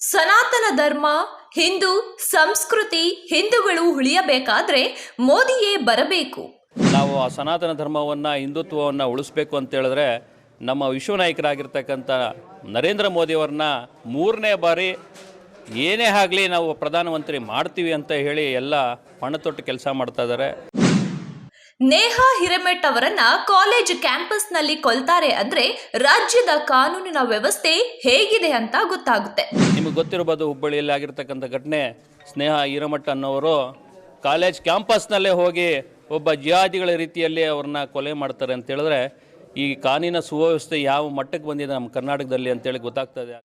ಸನಾತನ ಧರ್ಮ, ಹಿಂದೂ, ಸಂಸ್ಕೃತಿ, ಹಿಂದೂಗಳು ಉಳಿಯಬೇಕಾದ್ರೆ ಮೋದಿಯೇ ಬರಬೇಕು. ನಾವು ಆ ಸನಾತನ ಧರ್ಮವನ್ನು, ಹಿಂದುತ್ವವನ್ನು ಉಳಿಸ್ಬೇಕು ಅಂತ ಹೇಳಿದ್ರೆ ನಮ್ಮ ವಿಶ್ವ ನಾಯಕರಾಗಿರ್ತಕ್ಕಂಥ ನರೇಂದ್ರ ಮೋದಿಯವ್ರನ್ನ ಮೂರನೇ ಬಾರಿ ಏನೇ ಆಗಲಿ ನಾವು ಪ್ರಧಾನಮಂತ್ರಿ ಮಾಡ್ತೀವಿ ಅಂತ ಹೇಳಿ ಎಲ್ಲ ಪಣತೊಟ್ಟು ಕೆಲಸ ಮಾಡ್ತಾ ಇದ್ದಾರೆ. ನೇಹಾ ಹಿರೇಮೆಟ್ ಅವರನ್ನ ಕಾಲೇಜ್ ಕ್ಯಾಂಪಸ್ನಲ್ಲಿ ಕೊಲ್ತಾರೆ ಅಂದ್ರೆ ರಾಜ್ಯದ ಕಾನೂನಿನ ವ್ಯವಸ್ಥೆ ಹೇಗಿದೆ ಅಂತ ಗೊತ್ತಾಗುತ್ತೆ. ನಿಮಗೆ ಗೊತ್ತಿರಬಹುದು ಹುಬ್ಬಳ್ಳಿಯಲ್ಲಿ ಆಗಿರ್ತಕ್ಕಂಥ ಘಟನೆ ಸ್ನೇಹ ಹಿರಮಠ ಅನ್ನೋರು ಕಾಲೇಜ್ ಕ್ಯಾಂಪಸ್ನಲ್ಲೇ ಹೋಗಿ ಒಬ್ಬ ಜಿಹಾದಿಗಳ ರೀತಿಯಲ್ಲಿ ಅವ್ರನ್ನ ಕೊಲೆ ಮಾಡ್ತಾರೆ ಅಂತ ಹೇಳಿದ್ರೆ ಈ ಕಾನೂನಿನ ಸುವ್ಯವಸ್ಥೆ ಯಾವ ಮಟ್ಟಕ್ಕೆ ಬಂದಿದೆ ನಮ್ಮ ಕರ್ನಾಟಕದಲ್ಲಿ ಅಂತೇಳಿ ಗೊತ್ತಾಗ್ತದೆ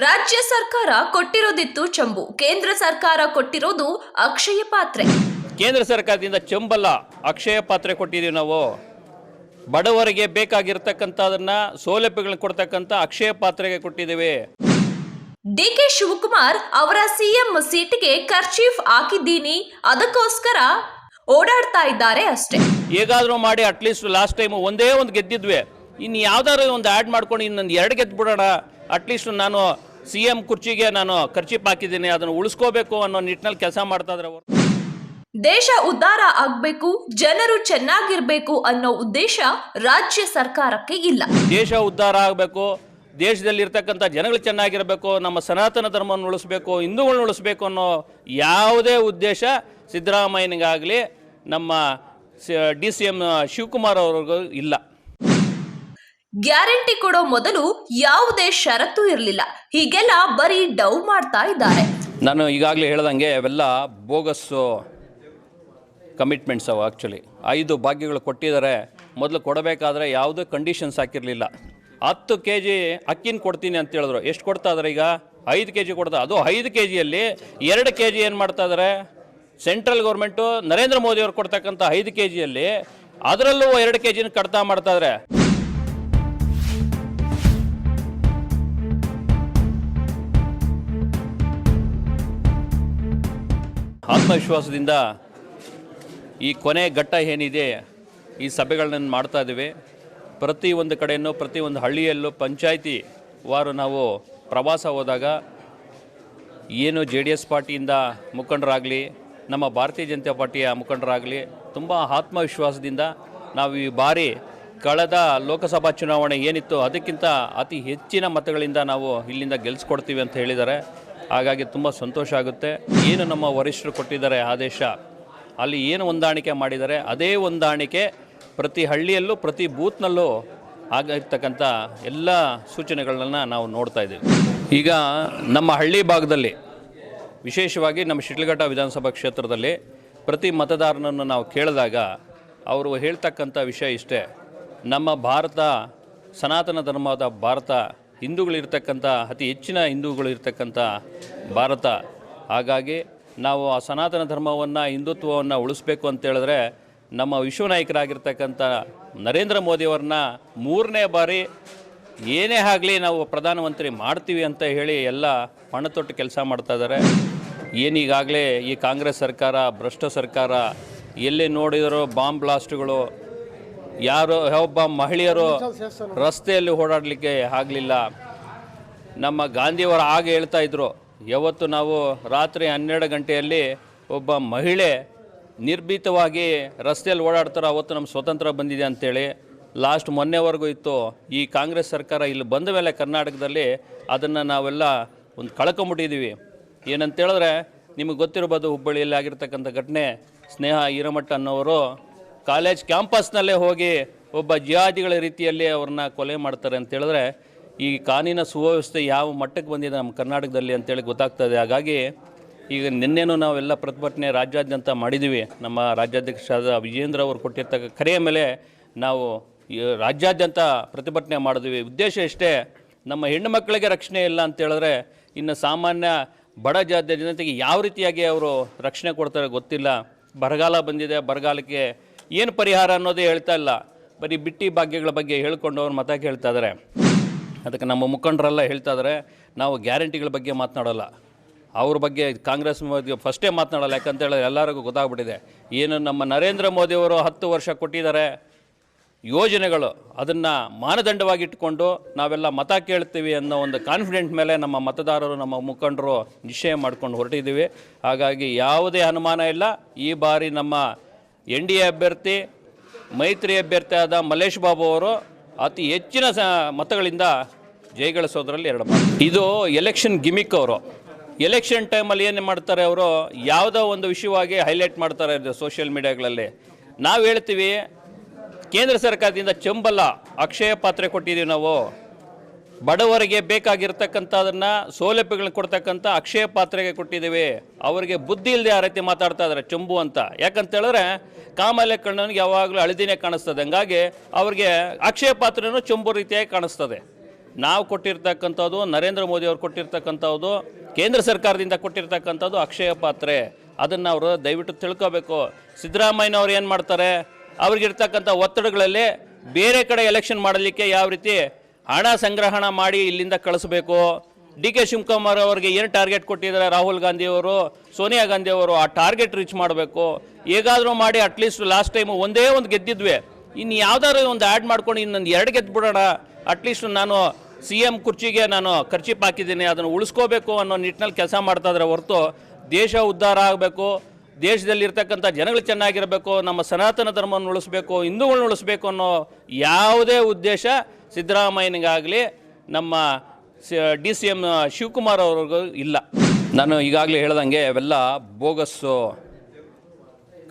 ರಾಜ್ಯ ಸರ್ಕಾರ ಕೊಟ್ಟಿರೋದಿತ್ತು ಚಂಬು ಕೇಂದ್ರ ಸರ್ಕಾರ ಕೊಟ್ಟಿರೋದು ಅಕ್ಷಯ ಪಾತ್ರೆ. ಕೇಂದ್ರ ಸರ್ಕಾರದಿಂದ ಚಂಬಲ ಅಕ್ಷಯ ಪಾತ್ರೆ ಕೊಟ್ಟಿದ್ದೀವಿ ನಾವು. ಬಡವರಿಗೆ ಬೇಕಾಗಿರ್ತಕ್ಕಂಥದನ್ನ ಸೌಲಭ್ಯಗಳನ್ನ ಕೊಡ್ತಕ್ಕಂಥ ಅಕ್ಷಯ ಪಾತ್ರೆಗೆ ಕೊಟ್ಟಿದ್ದೇವೆ. ಡಿ ಕೆ ಶಿವಕುಮಾರ್ ಅವರ ಸಿಎಂ ಸೀಟಿಗೆ ಕರ್ಚೀಫ್ ಹಾಕಿದ್ದೀನಿ. ಅದಕ್ಕೋಸ್ಕರ ಓಡಾಡ್ತಾ ಇದ್ದಾರೆ ಅಷ್ಟೇ. ಹೇಗಾದ್ರೂ ಮಾಡಿ ಅಟ್ಲೀಸ್ಟ್ ಲಾಸ್ಟ್ ಟೈಮ್ ಒಂದೇ ಒಂದು ಗೆದ್ದಿದ್ವಿ. ಇನ್ನು ಯಾವ್ದಾದ್ರು ಒಂದು ಆ್ಯಡ್ ಮಾಡ್ಕೊಂಡು ಇನ್ನೊಂದು ಎರಡು ಗೆದ್ದು ಬಿಡೋಣ ಅಟ್ಲೀಸ್ಟ್ ನಾನು ಸಿ ಎಂ ಕುರ್ಚಿಗೆ ನಾನು ಖರ್ಚಿಪ್ ಹಾಕಿದ್ದೀನಿ. ಅದನ್ನು ಉಳಿಸ್ಕೋಬೇಕು ಅನ್ನೋ ನಿಟ್ಟಿನಲ್ಲಿ ಕೆಲಸ ಮಾಡ್ತಾ ಇದ್ರೆ ಅವ್ರು. ದೇಶ ಉದ್ಧಾರ ಆಗ್ಬೇಕು ಜನರು ಚೆನ್ನಾಗಿರ್ಬೇಕು ಅನ್ನೋ ಉದ್ದೇಶ ರಾಜ್ಯ ಸರ್ಕಾರಕ್ಕೆ ಇಲ್ಲ. ದೇಶ ಉದ್ಧಾರ ಆಗಬೇಕು ದೇಶದಲ್ಲಿ ಇರ್ತಕ್ಕಂಥ ಜನಗಳು ಚೆನ್ನಾಗಿರಬೇಕು ನಮ್ಮ ಸನಾತನ ಧರ್ಮವನ್ನು ಉಳಿಸ್ಬೇಕು ಹಿಂದೂಗಳನ್ನ ಉಳಿಸ್ಬೇಕು ಅನ್ನೋ ಯಾವುದೇ ಉದ್ದೇಶ ಸಿದ್ದರಾಮಯ್ಯನಿಗಾಗಲಿ ನಮ್ಮ ಡಿ ಸಿ ಎಂ ಶಿವಕುಮಾರ್ ಅವ್ರಿಗೂ ಇಲ್ಲ. ಗ್ಯಾರಂಟಿ ಕೊಡೋ ಮೊದಲು ಯಾವುದೇ ಷರತ್ತು ಇರಲಿಲ್ಲ. ಹೀಗೆಲ್ಲ ಬರೀ ಡೌ ಮಾಡ್ತಾ ಇದ್ದಾರೆ. ನಾನು ಈಗಾಗಲೇ ಹೇಳ್ದಂಗೆ ಅವೆಲ್ಲ ಬೋಗಸ್ಸು ಕಮಿಟ್ಮೆಂಟ್ಸ್ ಅವು ಆ್ಯಕ್ಚುಲಿ ಐದು ಭಾಗ್ಯಗಳು ಕೊಟ್ಟಿದ್ದಾರೆ, ಮೊದಲು ಕೊಡಬೇಕಾದ್ರೆ ಯಾವುದೇ ಕಂಡೀಷನ್ಸ್ ಹಾಕಿರಲಿಲ್ಲ. ಹತ್ತು ಕೆ ಜಿ ಅಕ್ಕಿನ ಕೊಡ್ತೀನಿ ಅಂತ ಹೇಳಿದ್ರು. ಎಷ್ಟು ಕೊಡ್ತಾ ಇದಾರೆ ಈಗ? ಐದು ಕೆ ಜಿ ಕೊಡ್ತಾ ಅದು ಐದು ಕೆ ಜಿಯಲ್ಲಿ ಎರಡು ಕೆ ಜಿ ಏನು ಮಾಡ್ತಾ ಇದ್ದಾರೆ ಸೆಂಟ್ರಲ್ ಗೌರ್ಮೆಂಟು ನರೇಂದ್ರ ಮೋದಿ ಅವರು ಕೊಡ್ತಕ್ಕಂಥ ಐದು ಕೆ ಜಿಯಲ್ಲಿ ಅದರಲ್ಲೂ ಎರಡು ಕೆ ಜಿನ ಕಡಿತ ಮಾಡ್ತಾ ಇದ್ದಾರೆ ಆತ್ಮವಿಶ್ವಾಸದಿಂದ ಈ ಕೊನೆ ಘಟ್ಟ ಏನಿದೆ, ಈ ಸಭೆಗಳನ್ನ ಮಾಡ್ತಾ ಇದ್ದೀವಿ. ಪ್ರತಿ ಒಂದು ಕಡೆಯೂ ಒಂದು ಹಳ್ಳಿಯಲ್ಲೂ ಪಂಚಾಯಿತಿ ವಾರು ನಾವು ಪ್ರವಾಸ ಹೋದಾಗ ಏನು ಜೆ ಡಿ ಎಸ್ ಪಾರ್ಟಿಯಿಂದ ಮುಖಂಡರಾಗಲಿ, ನಮ್ಮ ಭಾರತೀಯ ಜನತಾ ಪಾರ್ಟಿಯ ಮುಖಂಡರಾಗಲಿ ತುಂಬ ಆತ್ಮವಿಶ್ವಾಸದಿಂದ ನಾವು ಈ ಬಾರಿ ಕಳೆದ ಲೋಕಸಭಾ ಚುನಾವಣೆ ಏನಿತ್ತು ಅದಕ್ಕಿಂತ ಅತಿ ಹೆಚ್ಚಿನ ಮತಗಳಿಂದ ನಾವು ಇಲ್ಲಿಂದ ಗೆಲ್ಲಿಸ್ಕೊಡ್ತೀವಿ ಅಂತ ಹೇಳಿದ್ದಾರೆ. ಹಾಗಾಗಿ ತುಂಬ ಸಂತೋಷ ಆಗುತ್ತೆ. ಏನು ನಮ್ಮ ವರಿಷ್ಠರು ಕೊಟ್ಟಿದ್ದಾರೆ ಆದೇಶ? ಅಲ್ಲಿ ಏನು ಹೊಂದಾಣಿಕೆ ಮಾಡಿದ್ದಾರೆ ಅದೇ ಹೊಂದಾಣಿಕೆ ಪ್ರತಿ ಹಳ್ಳಿಯಲ್ಲೂ, ಪ್ರತಿ ಬೂತ್ನಲ್ಲೂ ಆಗಿರ್ತಕ್ಕಂಥ ಎಲ್ಲ ಸೂಚನೆಗಳನ್ನ ನಾವು ನೋಡ್ತಾ ಇದ್ದೀವಿ. ಈಗ ನಮ್ಮ ಹಳ್ಳಿ ಭಾಗದಲ್ಲಿ, ವಿಶೇಷವಾಗಿ ನಮ್ಮ ಶಿಡ್ಲಘಟ್ಟ ವಿಧಾನಸಭಾ ಕ್ಷೇತ್ರದಲ್ಲಿ ಪ್ರತಿ ಮತದಾರನನ್ನು ನಾವು ಕೇಳಿದಾಗ ಅವರು ಹೇಳ್ತಕ್ಕಂಥ ವಿಷಯ ಇಷ್ಟೇ. ನಮ್ಮ ಭಾರತ, ಸನಾತನ ಧರ್ಮದ ಭಾರತ, ಹಿಂದೂಗಳಿರ್ತಕ್ಕಂಥ, ಅತಿ ಹೆಚ್ಚಿನ ಹಿಂದೂಗಳು ಇರ್ತಕ್ಕಂಥ ಭಾರತ. ಹಾಗಾಗಿ ನಾವು ಆ ಸನಾತನ ಧರ್ಮವನ್ನು, ಹಿಂದುತ್ವವನ್ನು ಉಳಿಸ್ಬೇಕು ಅಂತೇಳಿದ್ರೆ ನಮ್ಮ ವಿಶ್ವ ನಾಯಕರಾಗಿರ್ತಕ್ಕಂಥ ನರೇಂದ್ರ ಮೋದಿಯವ್ರನ್ನ ಮೂರನೇ ಬಾರಿ ಏನೇ ಆಗಲಿ ನಾವು ಪ್ರಧಾನಮಂತ್ರಿ ಮಾಡ್ತೀವಿ ಅಂತ ಹೇಳಿ ಎಲ್ಲ ಪಣತೊಟ್ಟು ಕೆಲಸ ಮಾಡ್ತಾ ಇದ್ದಾರೆ. ಏನೀಗಾಗಲೇ ಈ ಕಾಂಗ್ರೆಸ್ ಸರ್ಕಾರ, ಭ್ರಷ್ಟ ಸರ್ಕಾರ, ಎಲ್ಲಿ ನೋಡಿದರೂ ಬಾಂಬ್ ಬ್ಲಾಸ್ಟ್ಗಳು, ಯಾರು, ಒಬ್ಬ ಮಹಿಳೆಯರು ರಸ್ತೆಯಲ್ಲಿ ಓಡಾಡಲಿಕ್ಕೆ ಆಗಲಿಲ್ಲ. ನಮ್ಮ ಗಾಂಧಿಯವರು ಆಗ ಹೇಳ್ತಾ ಇದ್ರು ಯಾವತ್ತು ನಾವು ರಾತ್ರಿ ಹನ್ನೆರಡು ಗಂಟೆಯಲ್ಲಿ ಒಬ್ಬ ಮಹಿಳೆ ನಿರ್ಭೀತವಾಗಿ ರಸ್ತೆಯಲ್ಲಿ ಓಡಾಡ್ತಾರೆ ಅವತ್ತು ನಮ್ಮ ಸ್ವತಂತ್ರ ಬಂದಿದೆ ಅಂತೇಳಿ ಲಾಸ್ಟ್ ಮೊನ್ನೆವರೆಗೂ ಇತ್ತು. ಈ ಕಾಂಗ್ರೆಸ್ ಸರ್ಕಾರ ಇಲ್ಲಿ ಬಂದ ಮೇಲೆ ಕರ್ನಾಟಕದಲ್ಲಿ ಅದನ್ನು ನಾವೆಲ್ಲ ಒಂದು ಕಳ್ಕೊಂಬಿಟ್ಟಿದ್ದೀವಿ. ಏನಂತೇಳಿದ್ರೆ ನಿಮಗೆ ಗೊತ್ತಿರ್ಬೋದು ಹುಬ್ಬಳ್ಳಿಯಲ್ಲಿ ಆಗಿರ್ತಕ್ಕಂಥ ಘಟನೆ, ಸ್ನೇಹ ಹಿರಮಠ ಅನ್ನೋರು ಕಾಲೇಜ್ ಕ್ಯಾಂಪಸ್ನಲ್ಲೇ ಹೋಗಿ ಒಬ್ಬ ಜಿಹಾದಿಗಳ ರೀತಿಯಲ್ಲಿ ಅವ್ರನ್ನ ಕೊಲೆ ಮಾಡ್ತಾರೆ ಅಂತ ಹೇಳಿದ್ರೆ ಈ ಕಾನೂನಿನ ಸುವ್ಯವಸ್ಥೆ ಯಾವ ಮಟ್ಟಕ್ಕೆ ಬಂದಿದೆ ನಮ್ಮ ಕರ್ನಾಟಕದಲ್ಲಿ ಅಂತೇಳಿ ಗೊತ್ತಾಗ್ತದೆ. ಹಾಗಾಗಿ ಈಗ ನಿನ್ನೆನೂ ನಾವೆಲ್ಲ ಪ್ರತಿಭಟನೆ ರಾಜ್ಯಾದ್ಯಂತ ಮಾಡಿದ್ದೀವಿ. ನಮ್ಮ ರಾಜ್ಯಾಧ್ಯಕ್ಷರಾದ ವಿಜೇಂದ್ರ ಅವರು ಕೊಟ್ಟಿರ್ತಕ್ಕ ಕರೆಯ ಮೇಲೆ ನಾವು ರಾಜ್ಯಾದ್ಯಂತ ಪ್ರತಿಭಟನೆ ಮಾಡಿದ್ವಿ. ಉದ್ದೇಶ ಇಷ್ಟೇ, ನಮ್ಮ ಹೆಣ್ಣು ಮಕ್ಕಳಿಗೆ ರಕ್ಷಣೆ ಇಲ್ಲ ಅಂತ ಹೇಳಿದ್ರೆ ಇನ್ನು ಸಾಮಾನ್ಯ ಬಡ ಜಾತಿಯ ಜನತೆಗೆ ಯಾವ ರೀತಿಯಾಗಿ ಅವರು ರಕ್ಷಣೆ ಕೊಡ್ತಾರೆ ಗೊತ್ತಿಲ್ಲ. ಬರಗಾಲ ಬಂದಿದೆ, ಬರಗಾಲಕ್ಕೆ ಏನು ಪರಿಹಾರ ಅನ್ನೋದೇ ಹೇಳ್ತಾ ಇಲ್ಲ. ಬರೀ ಬಿಟ್ಟಿ ಭಾಗ್ಯಗಳ ಬಗ್ಗೆ ಹೇಳ್ಕೊಂಡು ಅವ್ರು ಮತ ಕೇಳ್ತಾ ಇದ್ದಾರೆ. ಅದಕ್ಕೆ ನಮ್ಮ ಮುಖಂಡರೆಲ್ಲ ಹೇಳ್ತಾ ಇದ್ದಾರೆ ನಾವು ಗ್ಯಾರಂಟಿಗಳ ಬಗ್ಗೆ ಮಾತನಾಡೋಲ್ಲ. ಅವ್ರ ಬಗ್ಗೆ ಕಾಂಗ್ರೆಸ್ ಮೋದಿ ಫಸ್ಟೇ ಮಾತನಾಡಲ್ಲ, ಯಾಕಂತ ಹೇಳಿದ್ರೆ ಎಲ್ಲರಿಗೂ ಗೊತ್ತಾಗ್ಬಿಟ್ಟಿದೆ. ಏನು ನಮ್ಮ ನರೇಂದ್ರ ಮೋದಿಯವರು ಹತ್ತು ವರ್ಷ ಕೊಟ್ಟಿದ್ದಾರೆ, ಯೋಜನೆಗಳು ಅದನ್ನು ಮಾನದಂಡವಾಗಿಟ್ಟುಕೊಂಡು ನಾವೆಲ್ಲ ಮತ ಕೇಳ್ತೀವಿ ಅನ್ನೋ ಒಂದು ಕಾನ್ಫಿಡೆಂಟ್ ಮೇಲೆ ನಮ್ಮ ಮತದಾರರು, ನಮ್ಮ ಮುಖಂಡರು ನಿಶ್ಚಯ ಮಾಡ್ಕೊಂಡು ಹೊರಟಿದ್ದೀವಿ. ಹಾಗಾಗಿ ಯಾವುದೇ ಅನುಮಾನ ಇಲ್ಲ. ಈ ಬಾರಿ ನಮ್ಮ ಎನ್ ಡಿ ಎ ಅಭ್ಯರ್ಥಿ, ಮೈತ್ರಿ ಅಭ್ಯರ್ಥಿಯಾದ ಮಲ್ಲೇಶ್ ಬಾಬು ಅವರು ಅತಿ ಹೆಚ್ಚಿನ ಮತಗಳಿಂದ ಜಯಗಳಿಸೋದ್ರಲ್ಲಿ ಎರಡು ಇದು ಎಲೆಕ್ಷನ್ ಗಿಮಿಕ್ ಅವರು. ಎಲೆಕ್ಷನ್ ಟೈಮಲ್ಲಿ ಏನು ಮಾಡ್ತಾರೆ ಅವರು? ಯಾವುದೋ ಒಂದು ವಿಷಯವಾಗಿ ಹೈಲೈಟ್ ಮಾಡ್ತಾರೆ ಸೋಷಿಯಲ್ ಮೀಡಿಯಾಗಳಲ್ಲಿ ನಾವು ಹೇಳ್ತೀವಿ, ಕೇಂದ್ರ ಸರ್ಕಾರದಿಂದ ಚಂಬಲ ಅಕ್ಷಯ ಪಾತ್ರೆ ಕೊಟ್ಟಿದ್ದೀವಿ ನಾವು. ಬಡವರಿಗೆ ಬೇಕಾಗಿರ್ತಕ್ಕಂಥದನ್ನ ಸೌಲಭ್ಯಗಳನ್ನ ಕೊಡ್ತಕ್ಕಂಥ ಅಕ್ಷಯ ಪಾತ್ರೆಗೆ ಕೊಟ್ಟಿದ್ದೀವಿ. ಅವರಿಗೆ ಬುದ್ಧಿ ಇಲ್ಲದೆ ಆ ರೀತಿ ಮಾತಾಡ್ತಾ ಇದ್ದಾರೆ ಚಂಬು ಅಂತ. ಯಾಕಂತ ಹೇಳಿದ್ರೆ ಕಾಮಾಲೆ ಕಣ್ಣನಿಗೆ ಯಾವಾಗಲೂ ಹಳದಿನೇ ಕಾಣಿಸ್ತದೆ. ಹಂಗಾಗಿ ಅವ್ರಿಗೆ ಅಕ್ಷಯ ಪಾತ್ರೆನೂ ಚಂಬು ರೀತಿಯಾಗಿ ಕಾಣಿಸ್ತದೆ. ನಾವು ಕೊಟ್ಟಿರ್ತಕ್ಕಂಥದ್ದು, ನರೇಂದ್ರ ಮೋದಿ ಅವರು ಕೊಟ್ಟಿರ್ತಕ್ಕಂಥದ್ದು, ಕೇಂದ್ರ ಸರ್ಕಾರದಿಂದ ಕೊಟ್ಟಿರ್ತಕ್ಕಂಥದ್ದು ಅಕ್ಷಯ ಪಾತ್ರೆ. ಅದನ್ನು ಅವರು ದಯವಿಟ್ಟು ತಿಳ್ಕೋಬೇಕು. ಸಿದ್ದರಾಮಯ್ಯನವ್ರು ಏನು ಮಾಡ್ತಾರೆ? ಅವ್ರಿಗಿರ್ತಕ್ಕಂಥ ಒತ್ತಡಗಳಲ್ಲಿ ಬೇರೆ ಕಡೆ ಎಲೆಕ್ಷನ್ ಮಾಡಲಿಕ್ಕೆ ಯಾವ ರೀತಿ ಹಣ ಸಂಗ್ರಹಣ ಮಾಡಿ ಇಲ್ಲಿಂದ ಕಳಿಸ್ಬೇಕು. ಡಿ ಕೆ ಶಿವಕುಮಾರ್ ಅವರಿಗೆ ಏನು ಟಾರ್ಗೆಟ್ ಕೊಟ್ಟಿದ್ದಾರೆ? ರಾಹುಲ್ ಗಾಂಧಿ ಅವರು, ಸೋನಿಯಾ ಗಾಂಧಿ ಅವರು ಆ ಟಾರ್ಗೆಟ್ ರೀಚ್ ಮಾಡಬೇಕು. ಹೇಗಾದರೂ ಮಾಡಿ ಅಟ್ಲೀಸ್ಟ್ ಲಾಸ್ಟ್ ಟೈಮು ಒಂದೇ ಒಂದು ಗೆದ್ದಿದ್ವಿ. ಇನ್ನು ಯಾವ್ದಾದ್ರು ಒಂದು ಆ್ಯಡ್ ಮಾಡ್ಕೊಂಡು ಇನ್ನೊಂದು ಎರಡು ಗೆದ್ದುಬಿಡೋಣ ಅಟ್ಲೀಸ್ಟ್ ನಾನು ಸಿ ಎಂ ಕುರ್ಚಿಗೆ ನಾನು ಖರ್ಚಿಪ್ ಹಾಕಿದ್ದೀನಿ, ಅದನ್ನು ಉಳಿಸ್ಕೋಬೇಕು ಅನ್ನೋ ನಿಟ್ಟಿನಲ್ಲಿ ಕೆಲಸ ಮಾಡ್ತಾ ಇದ್ರೆ ಹೊರತು ದೇಶ ಉದ್ಧಾರ ಆಗಬೇಕು. ದೇಶದಲ್ಲಿರ್ತಕ್ಕಂಥ ಜನಗಳು ಚೆನ್ನಾಗಿರಬೇಕು, ನಮ್ಮ ಸನಾತನ ಧರ್ಮವನ್ನು ಉಳಿಸ್ಬೇಕು, ಹಿಂದೂಗಳನ್ನ ಉಳಿಸ್ಬೇಕು ಅನ್ನೋ ಯಾವುದೇ ಉದ್ದೇಶ ಸಿದ್ದರಾಮಯ್ಯನಿಗಾಗಲಿ ನಮ್ಮ ಡಿ ಸಿ ಎಂ ಶಿವಕುಮಾರ್ ಅವ್ರಿಗೂ ಇಲ್ಲ. ನಾನು ಈಗಾಗಲೇ ಹೇಳ್ದಂಗೆ ಅವೆಲ್ಲ ಬೋಗಸ್ಸು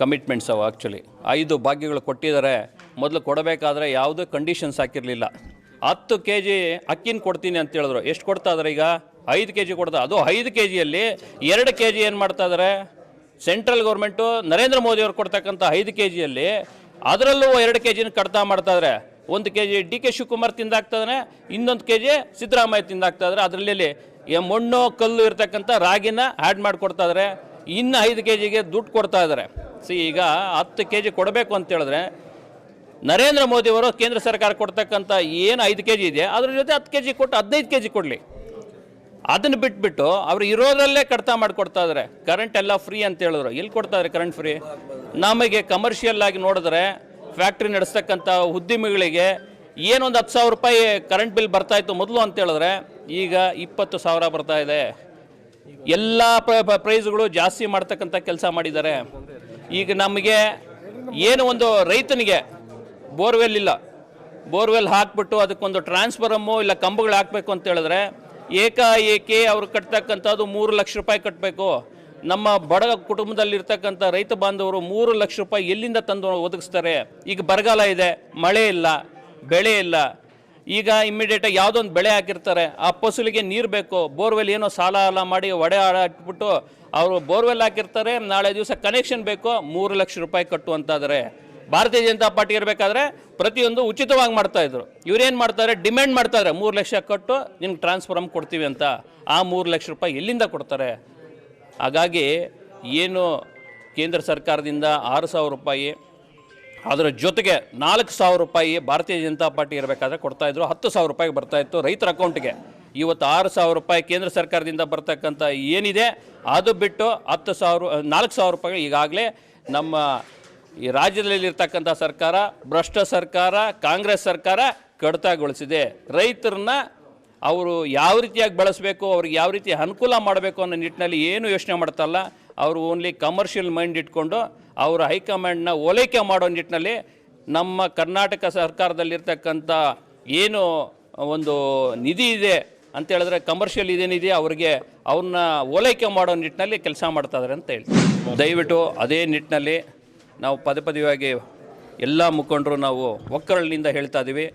ಕಮಿಟ್ಮೆಂಟ್ಸ್ ಅವು ಆ್ಯಕ್ಚುಲಿ ಐದು ಭಾಗ್ಯಗಳು ಕೊಟ್ಟಿದ್ದಾರೆ. ಮೊದಲು ಕೊಡಬೇಕಾದ್ರೆ ಯಾವುದೇ ಕಂಡೀಷನ್ಸ್ ಹಾಕಿರಲಿಲ್ಲ. ಹತ್ತು ಕೆ ಜಿ ಅಕ್ಕಿನ ಕೊಡ್ತೀನಿ ಅಂತ ಹೇಳಿದ್ರು. ಎಷ್ಟು ಕೊಡ್ತಾ ಇದ್ದಾರೆ ಈಗ? ಐದು ಕೆ ಜಿ ಕೊಡ್ತಾ ಅದು ಐದು ಕೆ ಜಿಯಲ್ಲಿ ಎರಡು ಕೆ ಜಿ ಏನು ಮಾಡ್ತಾ ಇದ್ದಾರೆ ಸೆಂಟ್ರಲ್ ಗೌರ್ಮೆಂಟು ನರೇಂದ್ರ ಮೋದಿ ಅವ್ರು ಕೊಡ್ತಕ್ಕಂಥ ಐದು ಕೆ ಜಿಯಲ್ಲಿ ಅದರಲ್ಲೂ ಎರಡು ಕೆ ಜಿನ ಕಡ್ತಾ ಮಾಡ್ತಾ ಇದ್ದಾರೆ ಒಂದು K G D K Shivakumar ತಿಂದಾಗ್ತದಾನೆ, ಇನ್ನೊಂದು ಕೆ ಜಿ ಸಿದ್ದರಾಮಯ್ಯ ತಿಂದಾಗ್ತಾ ಇದ್ದಾರೆ ಅದರಲ್ಲಿ ಮಣ್ಣು, ಕಲ್ಲು ಇರ್ತಕ್ಕಂಥ ರಾಗಿನ ಆ್ಯಡ್ ಮಾಡಿಕೊಡ್ತಾ ಇದ್ದಾರೆ ಇನ್ನು ಐದು ಕೆ ಜಿಗೆ ದುಡ್ಡು ಕೊಡ್ತಾ ಇದ್ದಾರೆ ಸಿ, ಈಗ ಹತ್ತು ಕೆ ಜಿ ಕೊಡಬೇಕು ಅಂತೇಳಿದ್ರೆ ನರೇಂದ್ರ ಮೋದಿಯವರು ಕೇಂದ್ರ ಸರ್ಕಾರ ಕೊಡ್ತಕ್ಕಂಥ ಏನು ಐದು ಕೆ ಜಿ ಇದೆ ಅದ್ರ ಜೊತೆ ಹತ್ತು ಕೆ ಜಿ ಕೊಟ್ಟು ಹದಿನೈದು ಕೆ ಜಿ ಕೊಡಲಿ. ಅದನ್ನು ಬಿಟ್ಬಿಟ್ಟು ಅವ್ರು ಇರೋದರಲ್ಲೇ ಕಡಿತ ಮಾಡಿಕೊಡ್ತಾ ಇದ್ದಾರೆ ಕರೆಂಟ್ ಎಲ್ಲ ಫ್ರೀ ಅಂತ ಹೇಳಿದ್ರು. ಎಲ್ಲಿ ಕೊಡ್ತಾ ಇದ್ದಾರೆ ಕರೆಂಟ್ ಫ್ರೀ ನಮಗೆ ಕಮರ್ಷಿಯಲ್ ಆಗಿ ನೋಡಿದ್ರೆ ಫ್ಯಾಕ್ಟ್ರಿ ನಡೆಸ್ತಕ್ಕಂಥ ಉದ್ಯಮಿಗಳಿಗೆ ಏನೊಂದು ಹತ್ತು ಸಾವಿರ ರೂಪಾಯಿ ಕರೆಂಟ್ ಬಿಲ್ ಬರ್ತಾ ಇತ್ತು ಮೊದಲು ಅಂತೇಳಿದ್ರೆ ಈಗ ಇಪ್ಪತ್ತು ಸಾವಿರ ಬರ್ತಾ ಇದೆ. ಎಲ್ಲ ಪ್ರೈಸ್ಗಳು ಜಾಸ್ತಿ ಮಾಡ್ತಕ್ಕಂಥ ಕೆಲಸ ಮಾಡಿದ್ದಾರೆ. ಈಗ ನಮಗೆ ಏನು ಒಂದು ರೈತನಿಗೆ ಬೋರ್ವೆಲ್ ಇಲ್ಲ. ಬೋರ್ವೆಲ್ ಹಾಕ್ಬಿಟ್ಟು ಅದಕ್ಕೊಂದು ಟ್ರಾನ್ಸ್ಫರಮ್ಮು ಇಲ್ಲ ಕಂಬಗಳು ಹಾಕಬೇಕು ಅಂತೇಳಿದ್ರೆ ಏಕಾಏಕಿ ಅವ್ರು ಕಟ್ತಕ್ಕಂಥದ್ದು ಮೂರು ಲಕ್ಷ ರೂಪಾಯಿ ಕಟ್ಟಬೇಕು ನಮ್ಮ ಬಡ ಕುಟುಂಬದಲ್ಲಿರ್ತಕ್ಕಂಥ ರೈತ ಬಾಂಧವರು ಮೂರು ಲಕ್ಷ ರೂಪಾಯಿ ಎಲ್ಲಿಂದ ತಂದು ಒದಗಿಸ್ತಾರೆ? ಈಗ ಬರಗಾಲ ಇದೆ, ಮಳೆ ಇಲ್ಲ, ಬೆಳೆ ಇಲ್ಲ. ಈಗ ಇಮ್ಮಿಡಿಯೇಟಾಗಿ ಯಾವುದೊಂದು ಬೆಳೆ ಹಾಕಿರ್ತಾರೆ, ಆ ಫಸಲಿಗೆ ನೀರು ಬೇಕು, ಬೋರ್ವೆಲ್ ಏನೋ ಸಾಲ ಎಲ್ಲ ಮಾಡಿ ಒಡೆ ಹಾಕ್ಬಿಟ್ಟು ಅವರು ಬೋರ್ವೆಲ್ ಹಾಕಿರ್ತಾರೆ, ನಾಳೆ ದಿವಸ ಕನೆಕ್ಷನ್ ಬೇಕು, ಮೂರು ಲಕ್ಷ ರೂಪಾಯಿ ಕಟ್ಟು ಅಂತಾದರೆ ಭಾರತೀಯ ಜನತಾ ಪಾರ್ಟಿ ಇರಬೇಕಾದ್ರೆ ಪ್ರತಿಯೊಂದು ಉಚಿತವಾಗಿ ಮಾಡ್ತಾಯಿದ್ರು ಇವ್ರೇನು ಮಾಡ್ತಾರೆ? ಡಿಮ್ಯಾಂಡ್ ಮಾಡ್ತಾರೆ ಮೂರು ಲಕ್ಷ ಕಟ್ಟು, ನಿಮ್ಗೆ ಟ್ರಾನ್ಸ್ಫಾರ್ಮ್ ಕೊಡ್ತೀವಿ ಅಂತ. ಆ ಮೂರು ಲಕ್ಷ ರೂಪಾಯಿ ಎಲ್ಲಿಂದ ಕೊಡ್ತಾರೆ? ಹಾಗಾಗಿ ಏನು ಕೇಂದ್ರ ಸರ್ಕಾರದಿಂದ ಆರು ಸಾವಿರ ರೂಪಾಯಿ, ಅದರ ಜೊತೆಗೆ ನಾಲ್ಕು ಸಾವಿರ ರೂಪಾಯಿ ಭಾರತೀಯ ಜನತಾ ಪಾರ್ಟಿ ಇರಬೇಕಾದ್ರೆ ಕೊಡ್ತಾಯಿದ್ರು ಹತ್ತು ಸಾವಿರ ರೂಪಾಯಿಗೆ ಬರ್ತಾಯಿತ್ತು ರೈತರ ಅಕೌಂಟ್ಗೆ. ಇವತ್ತು ಆರು ಸಾವಿರ ರೂಪಾಯಿ ಕೇಂದ್ರ ಸರ್ಕಾರದಿಂದ ಬರ್ತಕ್ಕಂಥ ಏನಿದೆ, ಅದು ಬಿಟ್ಟು ಹತ್ತು ಸಾವಿರ, ನಾಲ್ಕು ಸಾವಿರ ರೂಪಾಯಿ ಈಗಾಗಲೇ ನಮ್ಮ ಈ ರಾಜ್ಯದಲ್ಲಿರ್ತಕ್ಕಂಥ ಸರ್ಕಾರ, ಭ್ರಷ್ಟ ಸರ್ಕಾರ, ಕಾಂಗ್ರೆಸ್ ಸರ್ಕಾರ ಕಡಿತಗೊಳಿಸಿದೆ. ರೈತರನ್ನ ಅವರು ಯಾವ ರೀತಿಯಾಗಿ ಬಳಸಬೇಕು, ಅವ್ರಿಗೆ ಯಾವ ರೀತಿ ಅನುಕೂಲ ಮಾಡಬೇಕು ಅನ್ನೋ ನಿಟ್ಟಿನಲ್ಲಿ ಏನು ಯೋಚನೆ ಮಾಡ್ತಲ್ಲ ಅವರು ಓನ್ಲಿ ಕಮರ್ಷಿಯಲ್ ಮೈಂಡ್ ಇಟ್ಕೊಂಡು ಅವರು ಹೈಕಮಾಂಡ್ನ ಓಲೈಕೆ ಮಾಡೋ ನಿಟ್ಟಿನಲ್ಲಿ ನಮ್ಮ ಕರ್ನಾಟಕ ಸರ್ಕಾರದಲ್ಲಿರ್ತಕ್ಕಂಥ ಏನು ಒಂದು ನಿಧಿ ಇದೆ ಅಂತ ಹೇಳಿದ್ರೆ ಕಮರ್ಷಿಯಲ್ ಇದೇನಿದೆ ಅವ್ರಿಗೆ ಅವ್ರನ್ನ ಓಲೈಕೆ ಮಾಡೋ ನಿಟ್ಟಿನಲ್ಲಿ ಕೆಲಸ ಮಾಡ್ತಾಯಿದ್ದಾರೆ ಅಂತ ಹೇಳ್ತೀವಿ ದಯವಿಟ್ಟು ಅದೇ ನಿಟ್ಟಿನಲ್ಲಿ ನಾವು ಪದೇ ಪದವಾಗಿ ಎಲ್ಲ ಮುಖಂಡರು ನಾವು ಒಕ್ಕರಳಿನಿಂದ ಹೇಳ್ತಾ ಇದ್ದೀವಿ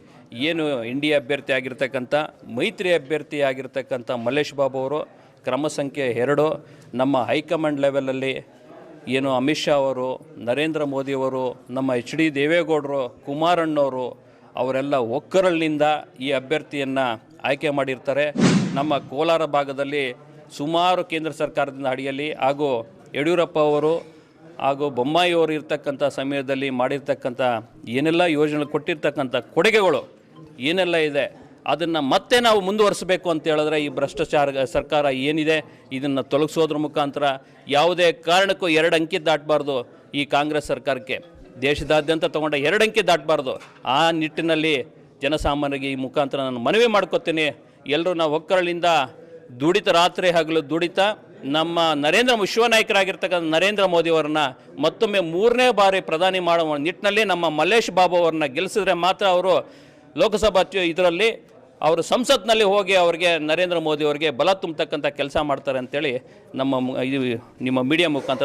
ಏನು ಇಂಡಿಯಾ ಅಭ್ಯರ್ಥಿ ಆಗಿರ್ತಕ್ಕಂಥ, ಮೈತ್ರಿ ಅಭ್ಯರ್ಥಿ ಆಗಿರ್ತಕ್ಕಂಥ ಮಲ್ಲೇಶ್ ಬಾಬು ಅವರು, ಕ್ರಮ ಸಂಖ್ಯೆ ಎರಡು, ನಮ್ಮ ಹೈಕಮಾಂಡ್ ಲೆವೆಲಲ್ಲಿ ಏನು ಅಮಿತ್ ಶಾ ಅವರು, ನರೇಂದ್ರ ಮೋದಿಯವರು ನಮ್ಮ ಎಚ್ ಡಿ ದೇವೇಗೌಡರು, ಕುಮಾರಣ್ಣವರು, ಅವರೆಲ್ಲ ಒಕ್ಕರಳಿನಿಂದ ಈ ಅಭ್ಯರ್ಥಿಯನ್ನು ಆಯ್ಕೆ ಮಾಡಿರ್ತಾರೆ. ನಮ್ಮ ಕೋಲಾರ ಭಾಗದಲ್ಲಿ ಸುಮಾರು ಕೇಂದ್ರ ಸರ್ಕಾರದಿಂದ ಅಡಿಯಲ್ಲಿ ಹಾಗೂ ಯಡಿಯೂರಪ್ಪ ಅವರು ಹಾಗೂ ಬೊಮ್ಮಾಯಿಯವರು ಇರ್ತಕ್ಕಂಥ ಸಮಯದಲ್ಲಿ ಮಾಡಿರ್ತಕ್ಕಂಥ ಏನೆಲ್ಲ ಯೋಜನೆ ಕೊಟ್ಟಿರ್ತಕ್ಕಂಥ ಕೊಡುಗೆಗಳು ಏನೆಲ್ಲ ಇದೆ, ಅದನ್ನು ಮತ್ತೆ ನಾವು ಮುಂದುವರಿಸಬೇಕು ಅಂತ ಹೇಳಿದ್ರೆ ಈ ಭ್ರಷ್ಟಾಚಾರ ಸರ್ಕಾರ ಏನಿದೆ, ಇದನ್ನು ತೊಲಗಿಸೋದ್ರ ಮುಖಾಂತರ ಯಾವುದೇ ಕಾರಣಕ್ಕೂ ಎರಡು ಅಂಕಿ ದಾಟಬಾರ್ದು ಈ ಕಾಂಗ್ರೆಸ್ ಸರ್ಕಾರಕ್ಕೆ. ದೇಶದಾದ್ಯಂತ ತಗೊಂಡ ಎರಡು ಅಂಕಿ ದಾಟಬಾರ್ದು. ಆ ನಿಟ್ಟಿನಲ್ಲಿ ಜನಸಾಮಾನ್ಯರಿಗೆ ಈ ಮುಖಾಂತರ ನಾನು ಮನವಿ ಮಾಡ್ಕೊತೀನಿ. ಎಲ್ಲರೂ ನಾವು ಒಕ್ಕರಳಿಂದ ದುಡಿತ ರಾತ್ರಿ ಹಗಲು ದುಡಿತ ನಮ್ಮ ನರೇಂದ್ರ ವಿಶ್ವನಾಯಕರಾಗಿರ್ತಕ್ಕಂಥ ನರೇಂದ್ರ ಮೋದಿಯವರನ್ನ ಮತ್ತೊಮ್ಮೆ ಮೂರನೇ ಬಾರಿ ಪ್ರಧಾನಿ ಮಾಡುವ ನಿಟ್ಟಿನಲ್ಲಿ ನಮ್ಮ ಮಲ್ಲೇಶ್ ಬಾಬು ಅವರನ್ನ ಗೆಲ್ಲಿಸಿದ್ರೆ ಮಾತ್ರ ಅವರು ಲೋಕಸಭಾ ಇದರಲ್ಲಿ ಅವರು ಸಂಸತ್ನಲ್ಲಿ ಹೋಗಿ ಅವರಿಗೆ ನರೇಂದ್ರ ಮೋದಿ ಅವರಿಗೆ ಬಲ ತುಂಬತಕ್ಕಂಥ ಕೆಲಸ ಮಾಡ್ತಾರೆ ಅಂತೇಳಿ ನಮ್ಮ ಇದು ನಿಮ್ಮ ಮೀಡಿಯಾ ಮುಖಾಂತರ